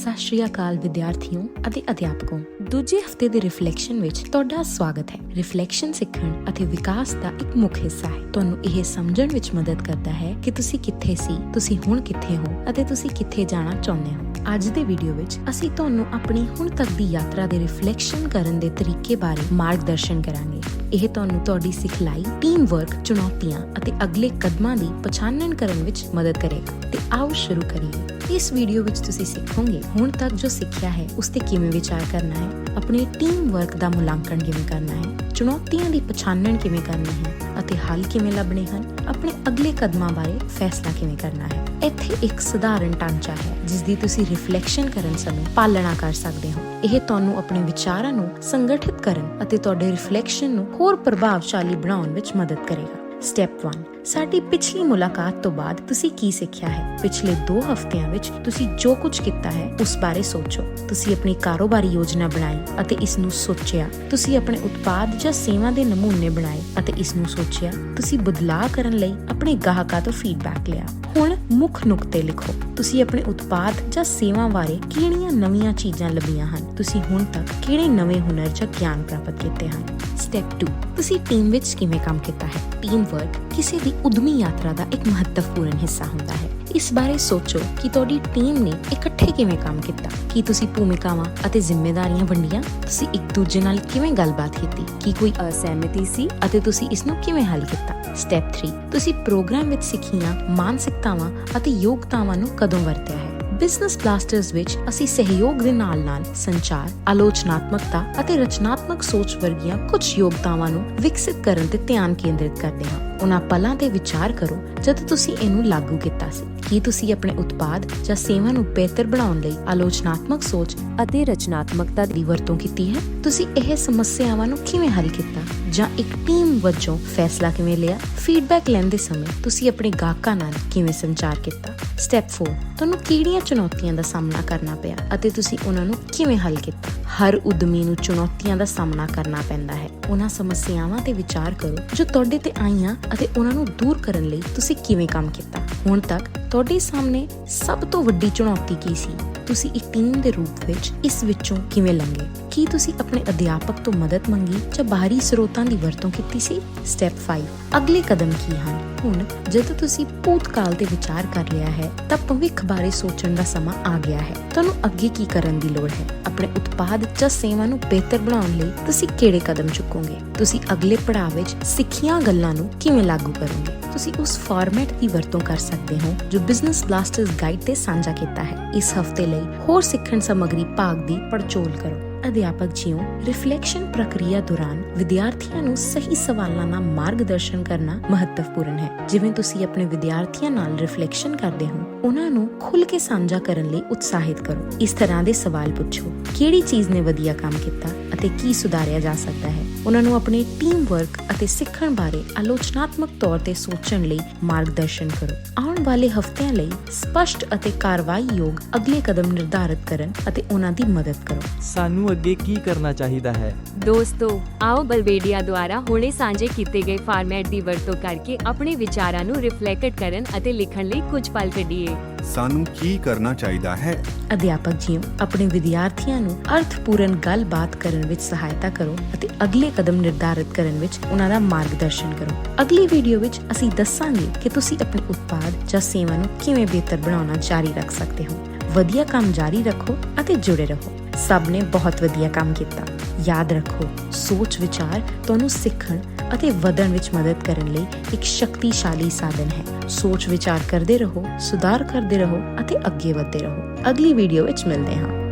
ਸਤਿ ਸ਼੍ਰੀ ਅਕਾਲ ਵਿਦਿਆਰਥੀਓ ਅਤੇ ਅਧਿਆਪਕੋ। ਦੂਜੇ ਹਫ਼ਤੇ ਦੇ ਰਿਫਲੈਕਸ਼ਨ ਵਿੱਚ ਤੁਹਾਡਾ ਸਵਾਗਤ ਹੈ। ਰਿਫਲੈਕਸ਼ਨ ਸਿੱਖਣ ਅਤੇ ਵਿਕਾਸ ਦਾ ਇੱਕ ਮੁੱਖ ਹਿੱਸਾ ਹੈ। ਤੁਹਾਨੂੰ ਇਹ ਸਮਝਣ ਵਿੱਚ ਮਦਦ ਕਰਦਾ ਹੈ ਕਿ ਤੁਸੀਂ ਕਿੱਥੇ ਸੀ, ਤੁਸੀਂ ਹੁਣ ਕਿੱਥੇ ਹੋ ਅਤੇ ਤੁਸੀਂ ਕਿੱਥੇ ਜਾਣਾ ਚਾਹੁੰਦੇ ਹੋ। ਅੱਜ ਦੇ ਵੀਡੀਓ ਵਿੱਚ ਅਸੀਂ ਤੁਹਾਨੂੰ ਆਪਣੀ ਹੁਣ ਤੱਕ ਦੀ ਯਾਤਰਾ ਦੇ ਰਿਫਲੈਕਸ਼ਨ ਕਰਨ ਦੇ ਤਰੀਕੇ ਬਾਰੇ ਮਾਰਗਦਰਸ਼ਨ ਕਰਾਂਗੇ। ਇਹ ਤੁਹਾਨੂੰ ਤੁਹਾਡੀ ਸਿਖਲਾਈ ਟੀਮ ਵਰਕ ਚੁਣੌਤੀਆਂ ਅਤੇ ਅਗਲੇ ਕਦਮਾਂ ਦੀ ਪਛਾਣਨ ਕਰਨ ਵਿੱਚ ਮਦਦ ਕਰੇਗਾ। ਤੇ ਆਓ ਸ਼ੁਰੂ ਕਰੀਏ। ਇਸ ਵੀਡੀਓ ਵਿੱਚ ਤੁਸੀਂ ਸਿੱਖੋਗੇ ਹੁਣ ਤੱਕ ਜੋ ਸਿੱਖਿਆ ਹੈ, ਉਸ ਤੇ ਕਿਵੇਂ ਵਿਚਾਰ ਕਰਨਾ ਹੈ, ਆਪਣੇ ਟੀਮ ਵਰਕ ਦਾ ਮੁਲਾਂਕਣ ਕਿਵੇਂ ਕਰਨਾ ਹੈ, ਚੁਣੌਤੀਆਂ ਦੀ ਪਛਾਣਨ ਕਿਵੇਂ ਕਰਨੀ ਹੈ ਅਤੇ ਹੱਲ ਕਿਵੇਂ ਲੱਭਣੇ ਹਨ, ਆਪਣੇ ਅਗਲੇ ਕਦਮਾਂ ਬਾਰੇ ਫੈਸਲਾ ਕਿਵੇਂ ਕਰਨਾ ਹੈ। ਇੱਥੇ ਇੱਕ ਸਧਾਰਨ ਢਾਂਚਾ ਹੈ ਜਿਸ ਦੀ ਤੁਸੀਂ ਰਿਫਲੈਕਸ਼ਨ ਕਰਨ ਸਮੇਂ ਪਾਲਣਾ ਕਰ ਸਕਦੇ ਹੋ। ਇਹ ਤੁਹਾਨੂੰ ਆਪਣੇ ਵਿਚਾਰਾਂ ਨੂੰ ਸੰਗਠਿਤ ਕਰਨ ਅਤੇ ਤੁਹਾਡੇ ਰਿਫਲੈਕਸ਼ਨ ਨੂੰ ਹੋਰ ਪ੍ਰਭਾਵਸ਼ਾਲੀ ਬਣਾਉਣ ਵਿੱਚ ਮਦਦ ਕਰੇਗਾ। ਸਟੈਪ 1 ਸਾਡੀ ਪਿਛਲੀ ਮੁਲਾਕਾਤ ਤੋਂ ਬਾਅਦ ਤੁਸੀਂ ਕੀ ਸਿੱਖਿਆ ਹੈ? ਪਿਛਲੇ 2 ਹਫ਼ਤਿਆਂ ਵਿੱਚ ਤੁਸੀਂ ਜੋ ਕੁਝ ਕੀਤਾ ਹੈ, ਉਸ ਬਾਰੇ ਸੋਚੋ। ਤੁਸੀਂ ਆਪਣੀ ਕਾਰੋਬਾਰੀ ਯੋਜਨਾ ਬਣਾਈ ਅਤੇ ਇਸ ਨੂੰ ਸੋਚਿਆ। ਤੁਸੀਂ ਆਪਣੇ ਉਤਪਾਦ ਜਾਂ ਸੇਵਾ ਦੇ ਨਮੂਨੇ ਬਣਾਏ ਅਤੇ ਇਸ ਨੂੰ ਸੋਚਿਆ। ਤੁਸੀਂ ਬਦਲਾਅ ਕਰਨ ਲਈ ਆਪਣੇ ਗਾਹਕਾਂ ਤੋਂ ਫੀਡਬੈਕ ਲਿਆ। ਹੁਣ ਮੁੱਖ ਨੁਕਤੇ ਲਿਖੋ। ਤੁਸੀਂ ਆਪਣੇ ਉਤਪਾਦ ਜਾਂ ਸੇਵਾ ਬਾਰੇ ਕਿਹੜੀਆਂ ਨਵੀਆਂ ਚੀਜ਼ਾਂ ਲੱਭੀਆਂ ਹਨ? ਤੁਸੀਂ ਹੁਣ ਤੱਕ ਕਿਹੜੇ ਨਵੇਂ ਹੁਨਰ ਜਾਂ ਗਿਆਨ ਪ੍ਰਾਪਤ ਕੀਤੇ ਹਨ? ਸਟੈਪ 2 ਤੁਸੀਂ ਟੀਮ ਵਿੱਚ ਕਿਵੇਂ ਕੰਮ ਕੀਤਾ ਹੈ? ਟੀਮ ਵਰਕ ਕਿਸੇ ਦੀ ਉਦਮੀ ਯਾਤਰਾ ਦਾ ਇੱਕ ਮਹੱਤਵਪੂਰਨ ਹਿੱਸਾ ਹੁੰਦਾ ਹੈ। ਇਸ ਬਾਰੇ ਸੋਚੋ ਕਿ ਤੁਹਾਡੀ ਟੀਮ ਨੇ ਇਕੱਠੇ ਕਿਵੇਂ ਕੰਮ ਕੀਤਾ। ਕੀ ਤੁਸੀਂ ਭੂਮਿਕਾਵਾਂ ਅਤੇ ਜ਼ਿੰਮੇਵਾਰੀਆਂ ਵੰਡੀਆਂ? ਤੁਸੀਂ ਇੱਕ ਦੂਜੇ ਨਾਲ ਕਿਵੇਂ ਗੱਲਬਾਤ ਕੀਤੀ? ਕੀ ਕੋਈ ਅਸਹਿਮਤੀ ਸੀ ਅਤੇ ਤੁਸੀਂ ਇਸ ਨੂੰ ਕਿਵੇਂ ਹੱਲ ਕੀਤਾ? ਸਟੈਪ 3 ਤੁਸੀਂ ਪ੍ਰੋਗਰਾਮ ਵਿੱਚ ਸਿੱਖੀਆਂ ਮਾਨਸਿਕਤਾਵਾਂ ਅਤੇ ਯੋਗਤਾਵਾਂ ਨੂੰ ਕਦੋਂ ਵਰਤਿਆ ਹੈ? ਬਿਜ਼ਨਸ ਬਲਾਸਟਰਸ ਵਿੱਚ ਅਸੀਂ ਸਹਿਯੋਗ ਦੇ ਨਾਲ-ਨਾਲ ਸੰਚਾਰ, ਆਲੋਚਨਾਤਮਕਤਾ ਅਤੇ ਰਚਨਾਤਮਕ ਸੋਚ ਵਰਗੀਆਂ ਕੁਝ ਯੋਗਤਾਵਾਂ ਨੂੰ ਵਿਕਸਿਤ ਕਰਨ ਤੇ ਧਿਆਨ ਕੇਂਦਰਿਤ ਕਰਦੇ ਹਾਂ। ਉਹਨਾਂ ਪਲਾਂ ਤੇ ਵਿਚਾਰ ਕਰੋ ਜਦ ਤੁਸੀਂ ਇਹਨੂੰ ਲਾਗੂ ਕੀਤਾ ਸੀ। ਕੀ ਤੁਸੀਂ ਆਪਣੇ ਉਤਪਾਦ ਜਾਂ ਸੇਵਾ ਨੂੰ ਬਿਹਤਰ ਬਣਾਉਣ ਲਈ ਆਲੋਚਨਾਤਮਕ ਸੋਚ ਅਤੇ ਰਚਨਾਤਮਕਤਾ ਦੀ ਵਰਤੋਂ ਕੀਤੀ ਹੈ? ਤੁਸੀਂ ਇਹ ਸਮੱਸਿਆਵਾਂ ਨੂੰ ਕਿਵੇਂ ਹੱਲ ਕੀਤਾ ਜਾਂ ਇੱਕ ਟੀਮ ਵਜੋਂ ਫੈਸਲਾ ਕਿਵੇਂ ਲਿਆ? ਫੀਡਬੈਕ ਲੈਂਦੇ ਸਮੇਂ ਤੁਸੀਂ ਆਪਣੇ ਗਾਹਕਾਂ ਨਾਲ ਕਿਵੇਂ ਸੰਚਾਰ ਕੀਤਾ? ਸਟੈਪ 4 ਤੁਹਾਨੂੰ ਕਿਹੜੀਆਂ ਚੁਣੌਤੀਆਂ ਦਾ ਸਾਹਮਣਾ ਕਰਨਾ ਪਿਆ ਅਤੇ ਤੁਸੀਂ ਉਹਨਾਂ ਨੂੰ ਕਿਵੇਂ ਹੱਲ ਕੀਤਾ? ਹਰ ਉਦਮੀ ਨੂੰ ਚੁਣੌਤੀਆਂ ਦਾ ਸਾਹਮਣਾ ਕਰਨਾ ਪੈਂਦਾ ਹੈ। ਉਹਨਾਂ ਸਮੱਸਿਆਵਾਂ ਤੇ ਵਿਚਾਰ ਕਰੋ ਜੋ ਤੁਹਾਡੇ ਤੇ ਆਈਆਂ ਅਤੇ ਉਹਨਾਂ ਨੂੰ ਦੂਰ ਕਰਨ ਲਈ ਤੁਸੀਂ ਕਿਵੇਂ ਕੰਮ ਕੀਤਾ। ਹੁਣ ਤੱਕ ਤੁਹਾਡੇ ਸਾਹਮਣੇ ਸਭ ਤੋਂ ਵੱਡੀ ਚੁਣੌਤੀ ਕੀ ਸੀ? ਤੁਸੀਂ ਇੱਕ ਟੀਮ ਦੇ ਰੂਪ ਵਿੱਚ ਇਸ ਵਿੱਚੋਂ ਕਿਵੇਂ ਲੰਘੇ? ਕੀ ਤੁਸੀਂ ਆਪਣੇ ਅਧਿਆਪਕ ਤੋਂ ਮਦਦ ਮੰਗੀ ਜਾਂ ਬਾਹਰੀ ਸਰੋਤਾਂ ਦੀ ਵਰਤੋਂ ਕੀਤੀ ਸੀ? ਸਟੈਪ 5 ਅਗਲੇ ਕਦਮ ਕੀ ਹਨ? ਹੁਣ ਜਦੋਂ ਤੁਸੀਂ ਭੂਤਕਾਲ ਤੇ ਵਿਚਾਰ ਕਰ ਲਿਆ ਹੈ, ਤਾਂ ਭਵਿੱਖ ਬਾਰੇ ਸੋਚਣ ਦਾ ਸਮਾਂ ਆ ਗਿਆ ਹੈ ਤੁਹਾਨੂੰ ਅੱਗੇ ਕੀ ਕਰਨ ਦੀ ਲੋੜ ਹੈ ਆਪਣੇ ਉਤਪਾਦ ਜਾਂ ਸੇਵਾ ਨੂੰ ਬਿਹਤਰ ਬਣਾਉਣ ਲਈ ਤੁਸੀਂ ਕਿਹੜੇ ਕਦਮ ਚੁੱਕੋਗੇ ਤੁਸੀਂ ਅਗਲੇ ਪੜਾਅ ਵਿੱਚ ਸਿੱਖੀਆਂ ਗੱਲਾਂ ਨੂੰ ਕਿਵੇਂ ਲਾਗੂ ਕਰੋਗੇ ਤੁਸੀਂ ਉਸ ਫਾਰਮੈਟ ਦੀ ਵਰਤੋਂ ਕਰ ਸਕਦੇ ਹੋ ਜੋ ਬਿਜ਼ਨਸ ਬਲਾਸਟਰਸ ਗਾਈਡ ਤੇ ਸਾਂਝਾ ਕੀਤਾ ਹੈ ਇਸ ਹਫ਼ਤੇ ਲਈ ਹੋਰ ਸਿੱਖਣ ਸਮੱਗਰੀ ਭਾਗ ਦੀ ਪੜਚੋਲ ਕਰੋ। ਅਧਿਆਪਕ ਜੀਓ ਰਿਫਲੈਕਸ਼ਨ ਪ੍ਰਕਿਰਿਆ ਦੌਰਾਨ ਵਿਦਿਆਰਥੀਆਂ ਨੂੰ ਸਹੀ ਸਵਾਲਾਂ ਨਾਲ ਮਾਰਗਦਰਸ਼ਨ ਕਰਨਾ ਮਹੱਤਵਪੂਰਨ ਹੈ। ਜਿਵੇਂ ਤੁਸੀਂ ਆਪਣੇ ਵਿਦਿਆਰਥੀਆਂ ਨਾਲ ਰਿਫਲੈਕਸ਼ਨ ਕਰਦੇ ਹੋ, ਉਹਨਾਂ ਨੂੰ ਖੁੱਲ੍ਹ ਕੇ ਸਾਂਝਾ ਕਰਨ ਲਈ ਉਤਸ਼ਾਹਿਤ ਕਰੋ। ਇਸ ਤਰ੍ਹਾਂ ਦੇ ਸਵਾਲ ਪੁੱਛੋ, ਕਿਹੜੀ ਚੀਜ਼ ਨੇ ਵਧੀਆ ਕੰਮ ਕੀਤਾ ਅਤੇ ਕੀ ਸੁਧਾਰਿਆ ਜਾ ਸਕਦਾ ਹੈ? ਉਹਨਾਂ ਨੂੰ ਆਪਣੇ ਟੀਮ ਵਰਕ ਅਤੇ ਸਿੱਖਣ ਬਾਰੇ ਆਲੋਚਨਾਤਮਕ ਤੌਰ ਤੇ ਸੋਚਣ ਲਈ ਮਾਰਗਦਰਸ਼ਨ ਕਰੋ। ਆਉਣ ਵਾਲੇ ਹਫ਼ਤਿਆਂ ਲਈ ਸਪਸ਼ਟ ਅਤੇ ਕਾਰਵਾਈ ਯੋਗ ਅਗਲੇ ਕਦਮ ਨਿਰਧਾਰਤ ਕਰਨ ਅਤੇ ਉਹਨਾਂ ਦੀ ਮਦਦ ਕਰੋ। ਸਾਨੂੰ ਅੱਗੇ ਕੀ ਕਰਨਾ ਚਾਹੀਦਾ ਹੈ? ਦੋਸਤੋ ਆਓ ਬਲਵੇਡੀਆ ਦੁਆਰਾ ਹੁਣੇ ਸਾਂਝੇ ਕੀਤੇ ਗਏ ਫਾਰਮੈਟ ਦੀ ਵਰਤੋਂ ਕਰਕੇ ਆਪਣੇ ਵਿਚਾਰਾਂ ਨੂੰ ਰਿਫਲੈਕਟ ਕਰਨ ਅਤੇ ਲਿਖਣ ਲਈ ਕੁਝ ਪਲ ਕੱਢੀਏ। ਸਾਨੂੰ ਕੀ ਕਰਨਾ ਚਾਹੀਦਾ ਹੈ? ਅਧਿਆਪਕ ਜੀਓ ਆਪਣੇ ਵਿਦਿਆਰਥੀਆਂ ਨੂੰ ਅਰਥਪੂਰਨ ਗੱਲਬਾਤ ਕਰਨ ਵਿੱਚ ਸਹਾਇਤਾ ਕਰੋ ਅਤੇ ਅਗਲੇ ਕਦਮ ਨਿਰਧਾਰਿਤ ਕਰਨ ਵਿੱਚ ਉਹਨਾਂ ਦਾ ਮਾਰਗਦਰਸ਼ਨ ਕਰੋ। ਅਗਲੀ ਵੀਡੀਓ ਵਿੱਚ ਅਸੀਂ ਦੱਸਾਂਗੇ ਕਿ ਤੁਸੀਂ ਆਪਣੇ ਉਤਪਾਦ ਜਾਂ ਸੇਵਾ ਨੂੰ ਕਿਵੇਂ ਬਿਹਤਰ ਬਣਾਉਣਾ ਜਾਰੀ ਰੱਖ ਸਕਦੇ ਹੋ। ਵਧੀਆ ਕੰਮ ਜਾਰੀ ਰੱਖੋ ਅਤੇ ਜੁੜੇ ਰਹੋ। ਸਭ ਨੇ ਬਹੁਤ ਵਧੀਆ ਕੰਮ ਕੀਤਾ। ਯਾਦ ਰੱਖੋ ਸੋਚ ਵਿਚਾਰ ਤੁਹਾਨੂੰ ਸਿੱਖਣ ਅਤੇ ਵਧਣ ਵਿੱਚ ਮਦਦ ਕਰਨ ਲਈ ਇੱਕ ਸ਼ਕਤੀਸ਼ਾਲੀ ਸਾਧਨ ਹੈ। ਸੋਚ ਵਿਚਾਰ ਕਰਦੇ ਰਹੋ, ਸੁਧਾਰ ਕਰਦੇ ਰਹੋ ਅਤੇ ਅੱਗੇ ਵਧਦੇ ਰਹੋ। ਅਗਲੀ ਵੀਡੀਓ ਵਿੱਚ ਮਿਲਦੇ ਹਾਂ।